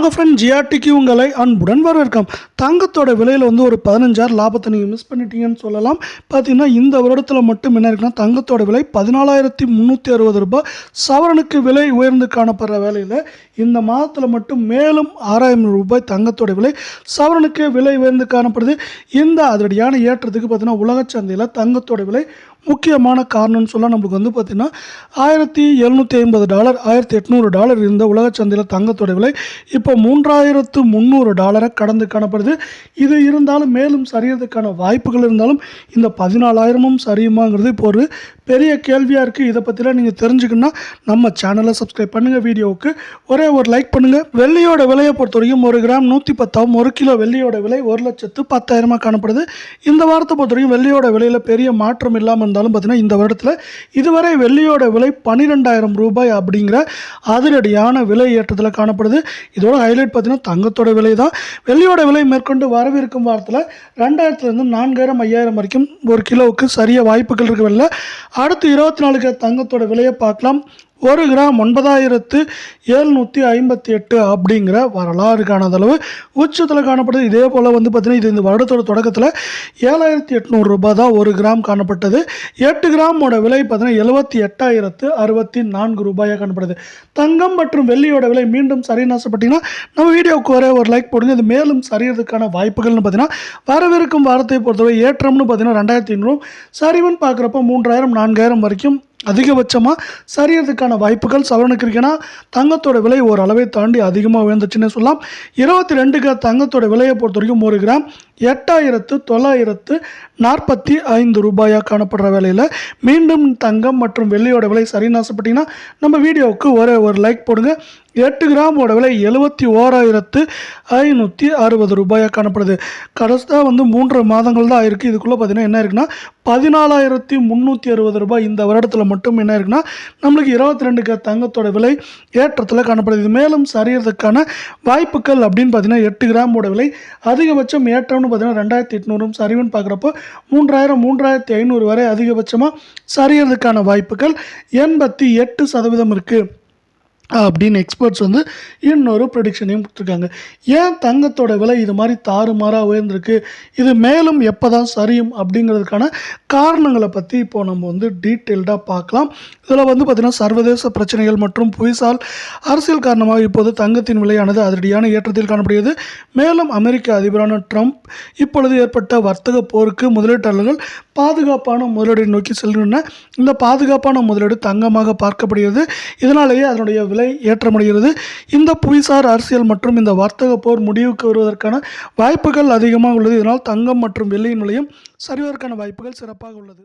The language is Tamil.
நாங்கள் ஃப்ரெண்ட் ஜிஆர்டிக்கு உங்களை அன்புடன் வரவேற்கம். தங்கத்தோட விலையில் வந்து ஒரு பதினஞ்சாயிரம் லாபத்தை நீங்கள் மிஸ் பண்ணிட்டீங்கன்னு சொல்லலாம். பார்த்தீங்கன்னா இந்த வருடத்தில் மட்டும் என்ன இருக்குன்னா தங்கத்தோட விலை பதினாலாயிரத்தி முந்நூற்றி அறுபது ரூபாய். சவரனுக்கு விலை உயர்ந்து காணப்படுற வேலையில் இந்த மாதத்தில் மட்டும் மேலும் ஆறாயிரம் ரூபாய் தங்கத்தோட விலை சவரனுக்கு விலை உயர்ந்து காணப்படுது. இந்த அதிரடியான ஏற்றத்துக்கு பார்த்தீங்கன்னா உலக சந்தையில் தங்கத்தோட விலை முக்கியமான காரணம்னு சொல்ல நம்மளுக்கு வந்து பார்த்திங்கன்னா ஆயிரத்தி எழுநூற்றி ஐம்பது டாலர் ஆயிரத்தி எட்நூறு டாலர் இருந்த உலகச் சந்தையில் தங்கத்தோட விலை இப்போ மூன்றாயிரத்து முந்நூறு டாலரை கடந்து காணப்படுது. இது இருந்தாலும் மேலும் சரியறதுக்கான வாய்ப்புகள் இருந்தாலும் இந்த பதினாலாயிரமும் சரியுமாங்கிறது இப்போ ஒரு பெரிய கேள்வியாக இருக்குது இதை பற்றிலாம் நீங்கள் தெரிஞ்சுக்கணுன்னா நம்ம சேனலை சப்ஸ்கிரைப் பண்ணுங்கள் வீடியோவுக்கு ஒரே ஒரு லைக் பண்ணுங்கள் வெள்ளியோட விலையை பொறுத்த வரைக்கும் ஒரு கிராம் நூற்றி பத்தாவும் ஒரு கிலோ வெள்ளியோட விலை ஒரு லட்சத்து பத்தாயிரமாக காணப்படுது. இந்த வாரத்தை பொறுத்த வரைக்கும் வெள்ளியோட விலையில் பெரிய மாற்றம் இல்லாமல் இருந்தாலும் பார்த்தீங்கன்னா இந்த வருடத்தில் இதுவரை வெள்ளியோட விலை பன்னிரெண்டாயிரம் ரூபாய் அப்படிங்கிற அதிரடியான விலை ஏற்றத்தில் காணப்படுது. இதோட ஹைலைட் பார்த்தீங்கன்னா தங்கத்தோட விலை தான் வெள்ளியோட விலை மேற்கொண்டு வரவிருக்கும் வாரத்தில் ரெண்டாயிரத்துலேருந்து நான்காயிரம் ஐயாயிரம் வரைக்கும் ஒரு கிலோவுக்கு சரிய வாய்ப்புகள் இருக்கவில்லை அடுத்து இருபத்தி நாலு கிராம் தங்கத்தோட விலையை பார்க்கலாம். ஒரு கிராம் ஒன்பதாயிரத்து எழுநூற்றி ஐம்பத்தி எட்டு அப்படிங்கிற வரலாறு காணாத அளவு உச்சத்தில் காணப்படுது. இதே போல் வந்து பார்த்திங்கன்னா இது இந்த வருடத்தோட தொடக்கத்தில் ஏழாயிரத்தி எட்நூறு ரூபாய் தான் ஒரு கிராம் காணப்பட்டது. எட்டு கிராமோட விலை பார்த்தீங்கன்னா எழுபத்தி எட்டாயிரத்து அறுபத்தி நான்கு ரூபாயாக காணப்படுது. தங்கம் மற்றும் வெள்ளியோட விலை மீண்டும் சரின்னு ஆசைப்பட்டிங்கன்னா நம்ம வீடியோவுக்கு ஒரே ஒரு லைக் போடுங்க. இது மேலும் சரியறதுக்கான வாய்ப்புகள்னு பார்த்தீங்கன்னா வரவிருக்கும் வாரத்தை பொறுத்தவரை ஏற்றம்னு பார்த்தீங்கன்னா ரெண்டாயிரத்தி ஐநூறு சரிவன் பார்க்குறப்ப மூன்றாயிரம் நான்கு நான்காயிரம் வரைக்கும் அதிகபட்சமாக சரியறதுக்கான வாய்ப்புகள் சவரனுக்கு இருக்குன்னா தங்கத்தோட விலை ஒரு அளவை தாண்டி அதிகமாக உயர்ந்துச்சுன்னு சொல்லலாம். இருபத்தி ரெண்டு கிராம் தங்கத்தோட விலையை பொறுத்த வரைக்கும் ஒரு கிராம் எட்டாயிரத்து தொள்ளாயிரத்து நாற்பத்தி ஐந்து ரூபாயாக காணப்படுற வேலையில் மீண்டும் தங்கம் மற்றும் வெள்ளியோட விலை சரின்னு ஆசைப்பட்டிங்கன்னா நம்ம வீடியோவுக்கு ஒரே ஒரு லைக் போடுங்க. எட்டு கிராமோட விலை எழுபத்தி ஓராயிரத்து ஐநூற்றி அறுபது ரூபாயாக காணப்படுது. கடைசியாக வந்து மூன்று மாதங்கள் தான் ஆயிருக்கு. இதுக்குள்ளே பார்த்தீங்கன்னா என்ன இருக்குன்னா பதினாலாயிரத்தி முந்நூற்றி அறுபது ரூபாய் இந்த வருடத்தில் மட்டும் என்ன இருக்குன்னா நம்மளுக்கு இருபத்தி ரெண்டு க தங்கத்தோட விலை ஏற்றத்தில் காணப்படுது. இது மேலும் சரியறதுக்கான வாய்ப்புகள் அப்படின்னு பார்த்தீங்கன்னா எட்டு கிராமோட விலை அதிகபட்சம் ஏற்றம்னு பார்த்தீங்கன்னா ரெண்டாயிரத்தி எட்நூறும் சரிவுன்னு பார்க்குறப்போ மூன்றாயிரம் மூன்றாயிரத்தி ஐநூறு வரை அதிகபட்சமாக சரியறதுக்கான வாய்ப்புகள் எண்பத்தி எட்டு சதவீதம் இருக்குது அப்படின்னு எக்ஸ்பர்ட்ஸ் வந்து இன்னொரு ப்ரெடிக்ஷனையும் கொடுத்துருக்காங்க. ஏன் தங்கத்தோட விலை இது மாதிரி தாறுமாறாக உயர்ந்திருக்கு? இது மேலும் எப்போ தான் சரியும் அப்படிங்கிறதுக்கான காரணங்களை பற்றி இப்போ நம்ம வந்து டீட்டெயில்டாக பார்க்கலாம். இதில் வந்து பார்த்திங்கன்னா சர்வதேச பிரச்சனைகள் மற்றும் புவிசால் அரசியல் காரணமாக இப்போது தங்கத்தின் விலையானது அதிரடியான ஏற்றத்தில் காணப்படுகிறது. மேலும் அமெரிக்க அதிபரான ட்ரம்ப் இப்பொழுது ஏற்பட்ட வர்த்தக போருக்கு முதலீட்டாளர்கள் பாதுகாப்பான முதலீடு நோக்கி செல்கின்றன இந்த பாதுகாப்பான முதலீடு தங்கமாக பார்க்கப்படுகிறது. இதனாலேயே அதனுடைய விலை விலை ஏற்றமடைகிறது. இந்த புவிசார் அரசியல் மற்றும் இந்த வர்த்தக போர் முடிவுக்கு வருவதற்கான வாய்ப்புகள் அதிகமாக உள்ளது. இதனால் தங்கம் மற்றும் வெள்ளியின் விலையும் சரிவதற்கான வாய்ப்புகள் சிறப்பாக உள்ளது.